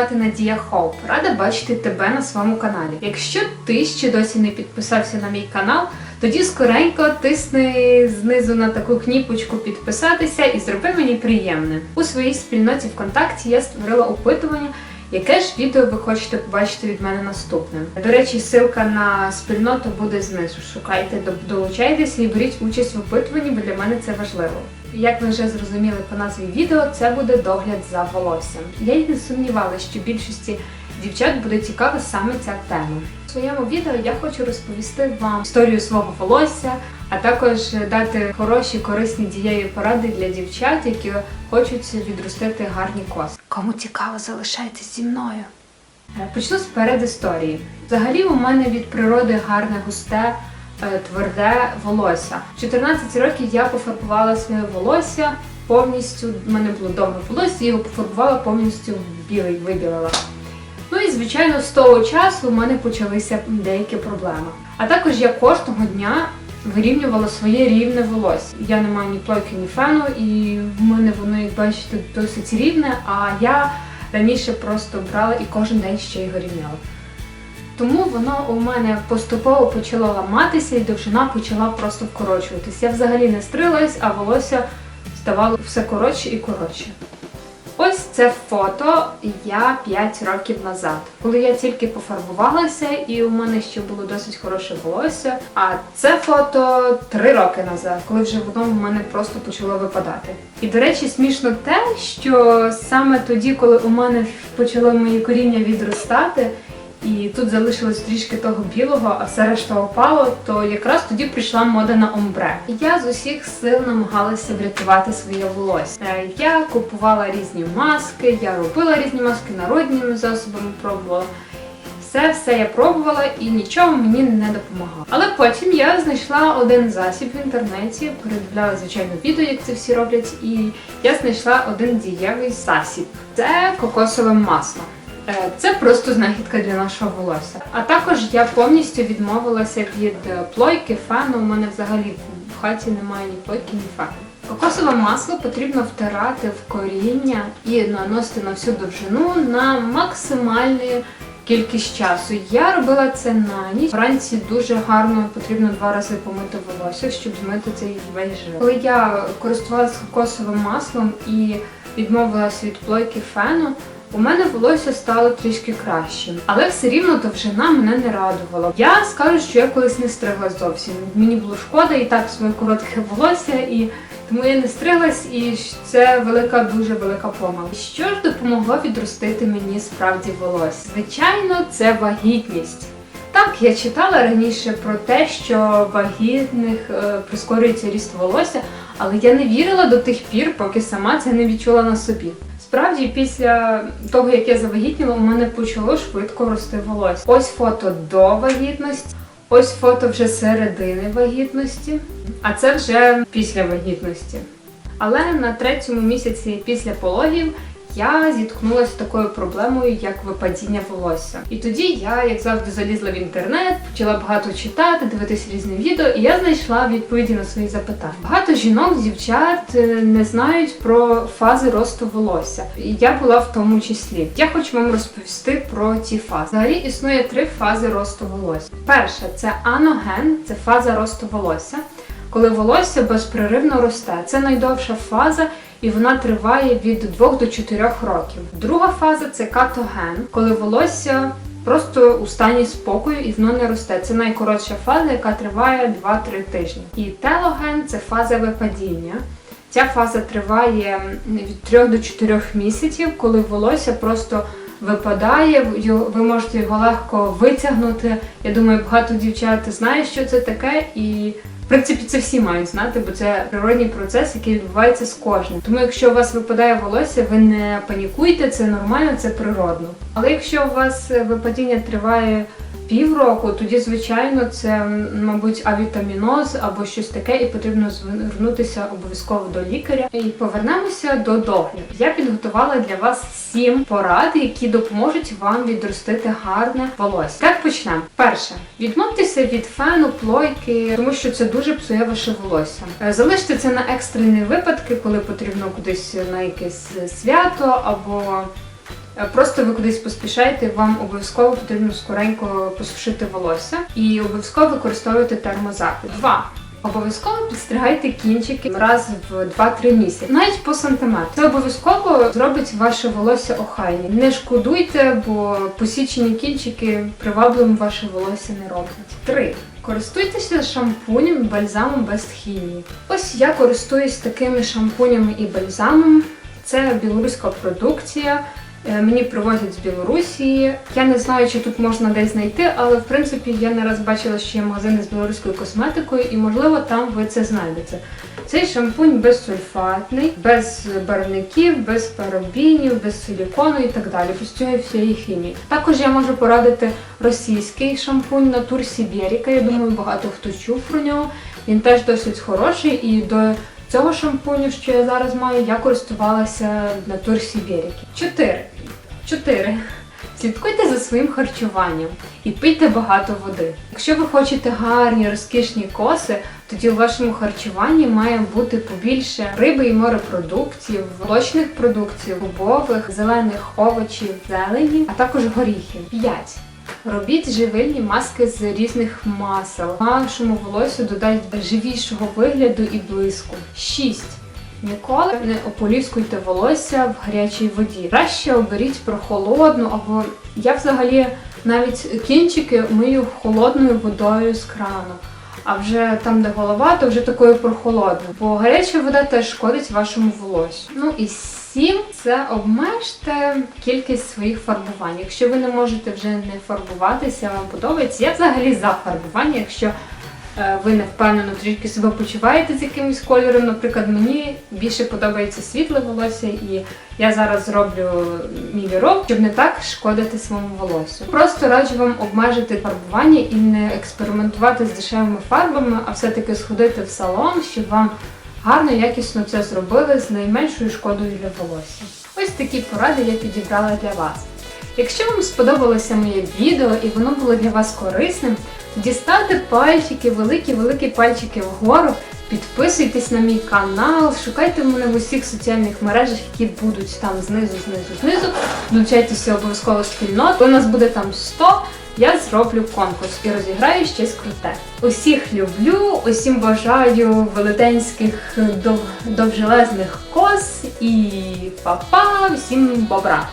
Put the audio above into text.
звати Надія Хоуп. Рада бачити тебе на своєму каналі. Якщо ти ще досі не підписався на мій канал, тоді скоренько тисни знизу на таку кніпочку підписатися і зроби мені приємне. У своїй спільноті ВКонтакті я створила опитування. Яке ж відео ви хочете побачити від мене наступним? До речі, ссылка на спільноту буде знизу. Шукайте, до- долучайтеся і беріть участь в опитуванні, бо для мене це важливо. Як ви вже зрозуміли по назві відео, це буде догляд за волоссям. Я й не сумнівалася, що більшості дівчат буде цікава саме ця тема. У своєму відео я хочу розповісти вам історію свого волосся, а також дати хороші, корисні дієві поради для дівчат, які хочуть відростити гарні коси. Кому цікаво, залишайтесь зі мною. Е, Почну з передісторії. Взагалі, у мене від природи гарне густе, е, тверде волосся. В 14 років я пофарбувала своє волосся повністю. У мене було довге волосся, його пофарбувала повністю в білий, вибілила. Ну і звичайно, з того часу у мене почалися деякі проблеми. А також я кожного дня вирівнювала своє рівне волосся. Я не маю ні плойки, ні фену, і в мене воно, як бачите, досить рівне. А я раніше просто брала і кожен день ще його рівняла. Тому воно у мене поступово почало ламатися і довжина почала просто вкорочуватись. Я взагалі не стрилась, а волосся ставало все коротше і коротше. Ось це фото я 5 років назад, коли я тільки пофарбувалася, і у мене ще було досить хороше волосся. А це фото 3 роки назад, коли вже воно в мене просто почало випадати. І до речі, смішно те, що саме тоді, коли у мене почало моє коріння відростати. І тут залишилось трішки того білого, а все решта опало, то якраз тоді прийшла мода на омбре. Я з усіх сил намагалася врятувати своє волосся. Я купувала різні маски, я робила різні маски народними засобами, пробувала. Все, все я пробувала і нічого мені не допомагало. Але потім я знайшла один засіб в інтернеті, передивляла звичайно відео, як це всі роблять, і я знайшла один дієвий засіб. Це кокосове масло. Е, Це просто знахідка для нашого волосся. А також я повністю відмовилася від е, плойки, фену. У мене взагалі в хаті немає ні плойки, ні фену. Кокосове масло потрібно втирати в коріння і наносити на всю довжину на максимальну кількість часу. Я робила це на ніч. Вранці дуже гарно потрібно два рази помити волосся, щоб змити цей весь жир. Коли я користувалася кокосовим маслом і відмовилася від плойки фену, у мене волосся стало трішки кращим, але все рівно довжина мене не радувала. Я скажу, що я колись не стриглась зовсім. Мені було шкода і так своє коротке волосся, і тому я не стриглась, і це велика, дуже велика помилка. Що ж допомогло відростити мені справді волосся? Звичайно, це вагітність. Так, я читала раніше про те, що вагітних е, прискорюється ріст волосся, але я не вірила до тих пір, поки сама це не відчула на собі. Справді, після того, як я завагітніла, у мене почало швидко рости волосся. Ось фото до вагітності, ось фото вже середини вагітності, а це вже після вагітності. Але на третьому місяці після пологів я зіткнулася з такою проблемою, як випадіння волосся. І тоді я, як завжди, залізла в інтернет, почала багато читати, дивитися різні відео, і я знайшла відповіді на свої запитання. Багато жінок, дівчат е, не знають про фази росту волосся. І я була в тому числі. Я хочу вам розповісти про ці фази. Взагалі існує три фази росту волосся. Перша це аноген, це фаза росту волосся. Коли волосся безпреривно росте, це найдовша фаза, і вона триває від 2 до 4 років. Друга фаза це катоген, коли волосся просто у стані спокою і воно не росте. Це найкоротша фаза, яка триває 2-3 тижні. І телоген це фаза випадіння. Ця фаза триває від 3 до 4 місяців, коли волосся просто випадає, ви можете його легко витягнути. Я думаю, багато дівчат знає, що це таке, і принципі це всі мають знати, бо це природній процес, який відбувається з кожним. Тому якщо у вас випадає волосся, ви не панікуйте, це нормально, це природно. Але якщо у вас е, випадіння триває півроку, тоді, звичайно, це, мабуть, авітаміноз або щось таке, і потрібно звернутися обов'язково до лікаря. І повернемося до догляду. Я підготувала для вас сім порад, які допоможуть вам відростити гарне волосся. Так почнемо. Перше, відмовтеся від фену, плойки, тому що це дуже псує ваше волосся. Е, Залиште це на екстрені випадки, коли потрібно кудись на якесь свято або е, просто ви кудись поспішаєте, вам обов'язково потрібно скоренько посушити волосся і обов'язково використовувати термозахист. Два. Обов'язково підстригайте кінчики раз в 2-3 місяці, навіть по сантиметру. Це обов'язково зробить ваше волосся охайним. Не шкодуйте, бо посічені кінчики привабливим ваше волосся не роблять. Три. Користуйтеся шампунем, бальзамом без хімії. Ось я користуюсь такими шампунями і бальзамом. Це білоруська продукція. Е, Мені привозять з Білорусі. Я не знаю, чи тут можна десь знайти, але в принципі я не раз бачила, що є магазини з білоруською косметикою, і можливо там ви це знайдете. Цей шампунь безсульфатний, без барвників, без парабінів, без силікону і так далі, без цієї всієї хімії. Також я можу порадити російський шампунь Натур Сібєріка. Я думаю, багато хто чув про нього. Він теж досить хороший і до цього шампуню, що я зараз маю, я користувалася Натур Сібєріки. Чотири. Чотири. Слідкуйте за своїм харчуванням і пийте багато води. Якщо ви хочете гарні розкішні коси, тоді у вашому харчуванні має бути побільше риби і морепродуктів, молочних продуктів, бобових, зелених овочів, зелені, а також горіхів. 5. Робіть живильні маски з різних масел. Вашому волосю додасть живішого вигляду і блиску. 6. Ніколи не ополіскуйте волосся в гарячій воді. Краще оберіть прохолодну або я взагалі навіть кінчики мию холодною водою з крану. А вже там, де голова, то вже такою прохолодною. Бо гаряча вода теж шкодить вашому волосю. Ну і сім це обмежте кількість своїх фарбувань. Якщо ви не можете вже не фарбуватися, вам подобається. Я взагалі за фарбування, якщо ви не впевнено трішки себе почуваєте з якимось кольором. Наприклад, мені більше подобається світле волосся, і я зараз зроблю мій вірок, щоб не так шкодити своєму волосю. Просто раджу вам обмежити фарбування і не експериментувати з дешевими фарбами, а все-таки сходити в салон, щоб вам гарно, якісно це зробили з найменшою шкодою для волосся. Ось такі поради я підібрала для вас. Якщо вам сподобалося моє відео і воно було для вас корисним, тоді пальчики, великі-великі пальчики вгору, підписуйтесь на мій канал, шукайте мене в усіх соціальних мережах, які будуть там знизу, знизу, знизу. Долучайтеся обов'язково в спільноту. Коли нас буде там 100, я зроблю конкурс і розіграю щось круте. Усіх люблю, усім бажаю велетенських дов... довжелезних кос і па-па, всім бобра!